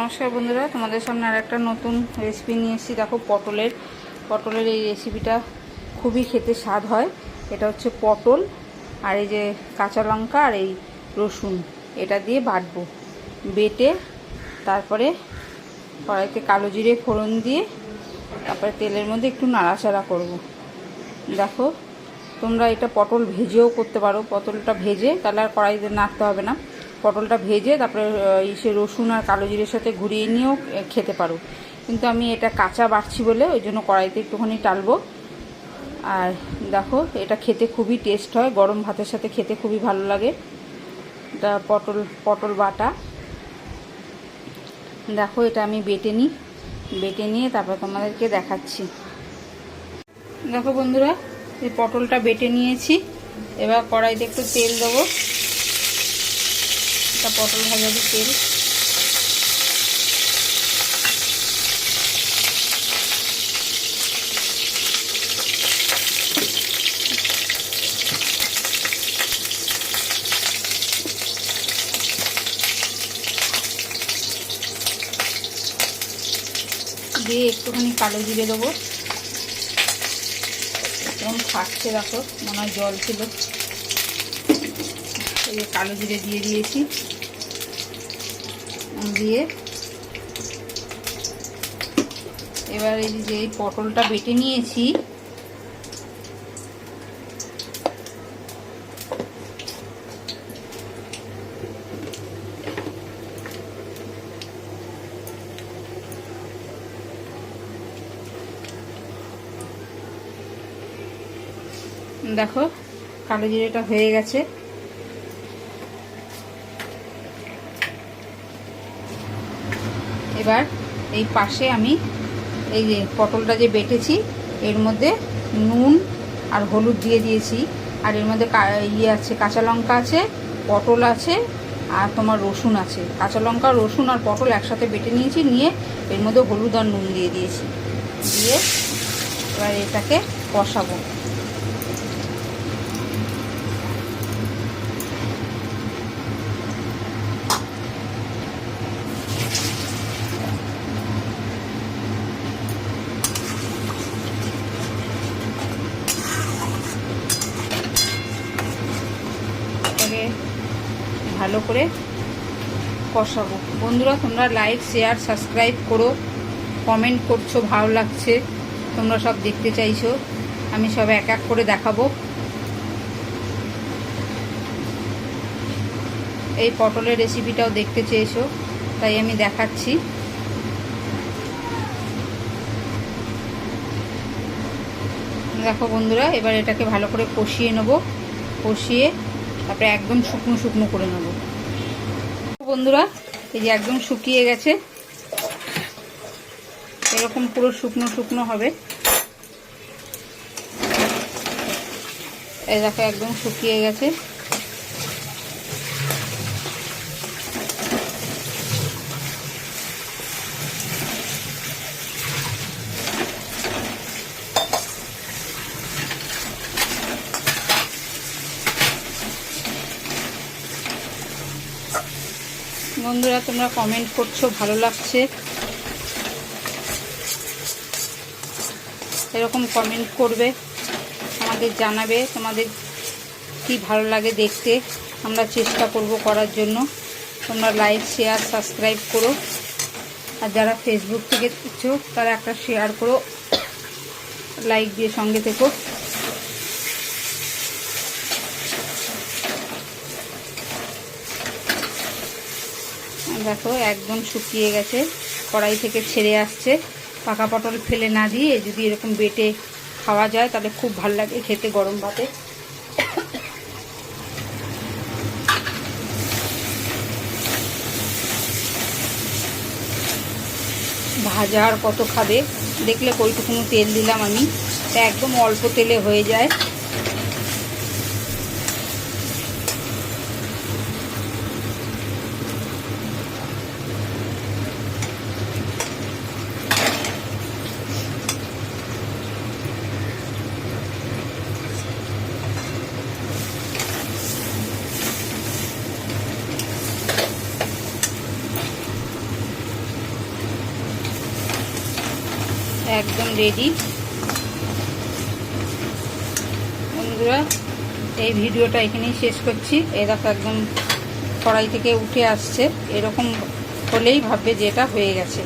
নমস্কার বন্ধুরা, তোমাদের সামনে আর একটা নতুন রেসিপি নিয়ে এসেছি। দেখো পটলের পটলের এই রেসিপিটা খুবই খেতে স্বাদ হয়। এটা হচ্ছে পটল আর এই যে কাঁচা লঙ্কা আর এই রসুন। এটা দিয়ে বাটবো। বেটে তারপরে কড়াইতে কালো জিরে ফোড়ন দিয়ে তারপরে তেলের মধ্যে একটু নাড়াচাড়া করব। দেখো, তোমরা এটা পটল ভেজেও করতে পারো। পটলটা ভেজে তাহলে আর কড়াইতে নাড়তে হবে না। পটলটা ভেজে, তারপরে সে রসুন আর কালো জিরের সাথে ঘুরিয়ে নিয়েও খেতে পারো। কিন্তু আমি এটা কাঁচা বাড়ছি বলে, ওই জন্য কড়াইতে একটুখানি টালবো। আর দেখো, এটা খেতে খুবই টেস্ট হয়, গরম ভাতের সাথে খেতে খুবই ভালো লাগে। এটা পটল পটল বাটা। দেখো, এটা আমি বেটে নিই। বেটে নিয়ে তারপর তোমাদেরকে দেখাচ্ছি। দেখো বন্ধুরা, এই পটলটা বেটে নিয়েছি। এবার কড়াইতে একটু তেল দেবো। একটা পটল ভাজা ভাজাবো তেল দিয়ে একটুখানি কালো জিরে দেবো। এবং খাচ্ছে দেখো, মনে হয় জল ছিল। কালো জিরে দিয়ে দিয়েছি। দিয়ে এবার এই যে এই পটলটা বেটে নিয়েছি। দেখো কালো জিরেটা হয়ে গেছে। এবার এই পাশে আমি এই যে পটলটা যে বেটেছি, এর মধ্যে নুন আর হলুদ দিয়ে দিয়েছি। আর এর মধ্যে ইয়ে আছে, কাঁচা লঙ্কা আছে, পটল আছে, আর তোমার রসুন আছে। কাঁচা লঙ্কা, রসুন আর পটল একসাথে বেটে নিয়েছি, নিয়ে এর মধ্যে হলুদ আর নুন দিয়ে দিয়েছি। দিয়ে এবার এটাকে কষাবো এটাকে ভালো করে কষাবো। বন্ধুরা, তোমরা লাইক শেয়ার সাবস্ক্রাইব করো। কমেন্ট করছ, ভালো লাগছে। তোমরা সব দেখতে চাইছো। আমি সব এক এক করে দেখাবো। এই পটলের রেসিপিটাও দেখতে চেয়েছো, তাই আমি দেখাচ্ছি। দেখো বন্ধুরা, এবার এটাকে ভালো করে কষিয়ে নেব। কষিয়ে তারপরে একদম শুকনো শুকনো করে নেব। বন্ধুরা, এই যে একদম শুকিয়ে গেছে। এরকম পুরো শুকনো শুকনো হবে। এই দেখো, একদম শুকিয়ে গেছে। বন্ধুরা, তোমরা কমেন্ট করছ, ভালো লাগছে? এরকম কমেন্ট করবে, আমাদের জানাবে, তোমাদের কি ভালো লাগে দেখতে। আমরা চেষ্টা করব করার জন্য। তোমরা লাইক শেয়ার সাবস্ক্রাইব করো। আর যারা ফেসবুক থেকে দেখছ, তারা একটা শেয়ার করো। লাইক দিয়ে সঙ্গে থেকো। দেখো, একদম শুকিয়ে গেছে। কড়াই থেকে ছেড়ে আসছে। পাকা পটল ফেলে না দিয়ে যদি এরকম বেটে খাওয়া যায়, তাহলে খুব ভালো লাগে খেতে গরম ভাতে। ভাজা আর কত খাবে? দেখলে কইটুকুনো তেল দিলাম আমি। একদম অল্প তেলে হয়ে যায়। একদম রেডি বন্ধুরা, এই ভিডিওটা এখানেই শেষ করছি। দেখো একদম কড়াই থেকে উঠে আসছে। এরকম হলেই ভাববে যে এটা হয়ে গেছে।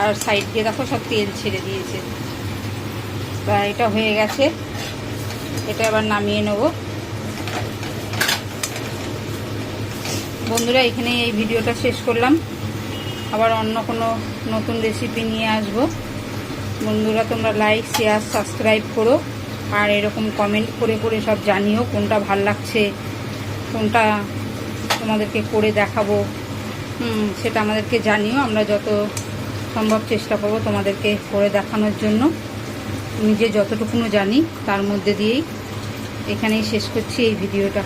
আর সাইড দিয়ে দেখো সব তেল ছেড়ে দিয়েছে। তা এটা হয়ে গেছে। এটা আবার নামিয়ে নেব। বন্ধুরা, এখানেই এই ভিডিওটা শেষ করলাম। আবার অন্য কোনো নতুন রেসিপি নিয়ে আসব। বন্ধুরা তোমরা লাইক শেয়ার সাবস্ক্রাইব করো। আর এরকম কমেন্ট করে করে সব জানিও কোনটা ভালো লাগছে কোনটা তোমাদেরকে করে দেখাবো। হুম, সেটা আমাদেরকে জানিও। আমরা যত সম্ভব চেষ্টা করব তোমাদেরকে করে দেখানোর জন্য। নিজে যতটুকুনো জানি তার মধ্যে দিয়েই এখানেই শেষ করছি এই ভিডিওটা।